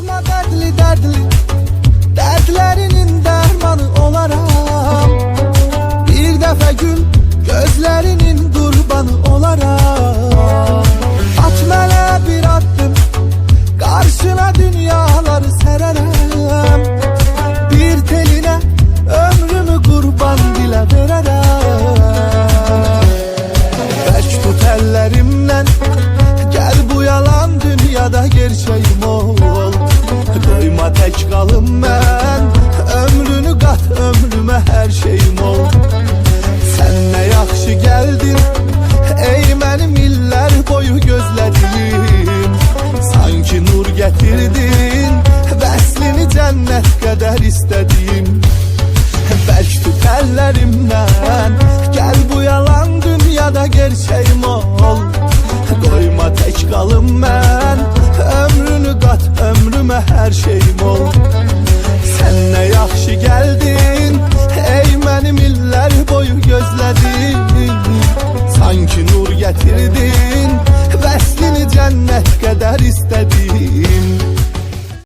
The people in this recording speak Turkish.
Bakma dertli dertli Dertlerinin dermanı olaram Bir defa gül Gözlerinin kurbanı olaram Atmele bir attım Karşına dünyaları sererem. Bir teline ömrümü kurban dile vererem. Beş tut ellerimden şeyler istedim Belki ellerimden Gel bu yalan dünyada gerçeğim ol. Doyma tek kalım ben. Ömrünü kat ömrüme her şeyim ol. Sen ne yaxşı geldin Ey benim iller boyu gözledim Sanki nur getirdin Veslini cennet kadar istedim